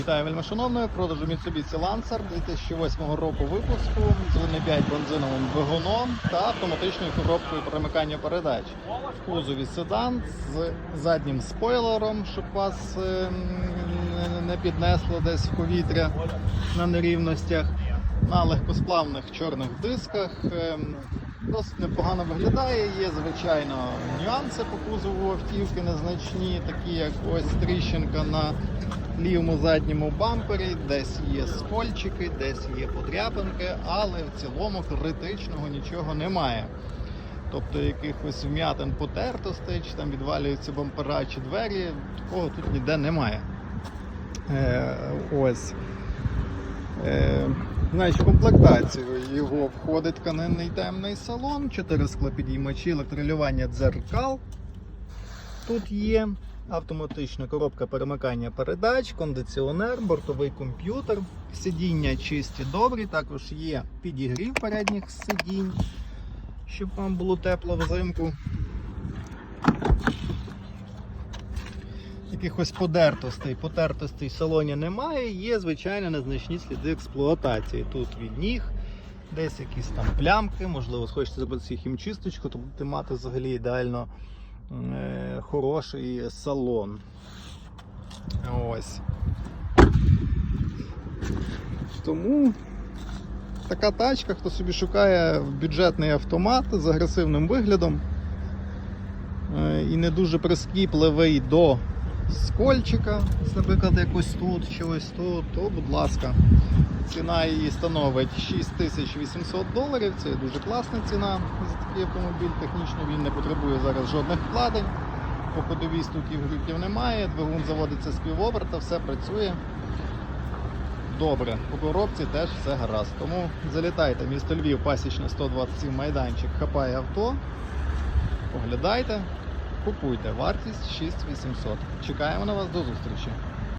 Вітаю вельми шановною. Продажу Mitsubishi Lancer 2008 року випуску з 1.5 бензиновим двигуном та автоматичною коробкою перемикання передач. В кузові седан з заднім спойлером, щоб вас е, не- не піднесло десь в повітря на нерівностях. На легкосплавних чорних дисках. е, Досить непогано виглядає. Є, звичайно, нюанси по кузову автівки незначні, такі як ось тріщинка на лівому задньому бампері, десь є скольчики, десь є подряпинки, але в цілому критичного нічого немає. Тобто якихось вм'ятин потертостей, чи там відвалюються бампера чи двері, такого тут ніде немає. Е, ось. Е, Значить, в комплектацію його входить тканинний темний салон, 4 склопідіймачі, електролювання дзеркал. Тут є автоматична коробка перемикання передач, кондиціонер, бортовий комп'ютер, сидіння чисті добрі, також є підігрів передніх сидінь, щоб вам було тепло взимку. Якихось подертостей, потертостей в салоні немає, є, звичайно, незначні сліди експлуатації. Тут від ніг, десь якісь там плямки, можливо, хочете зробити собі хімчисточку, то будете мати взагалі ідеально хороший салон. Ось. Тому така тачка, хто собі шукає бюджетний автомат з агресивним виглядом е, і не дуже прискіпливий до скольчика, наприклад, якось тут чи тут, то будь ласка. Ціна її становить 6800 доларів. Це дуже класна ціна за такий автомобіль. Технічно він не потребує зараз жодних вкладень. По ходовій стуків глюків немає, двигун заводиться з півоберта, все працює. Добре, по коробці теж все гаразд. Тому залітайте, місто Львів, пасічна 127 майданчик, хапає авто. Поглядайте, купуйте. Вартість 6800. Чекаємо на вас до зустрічі.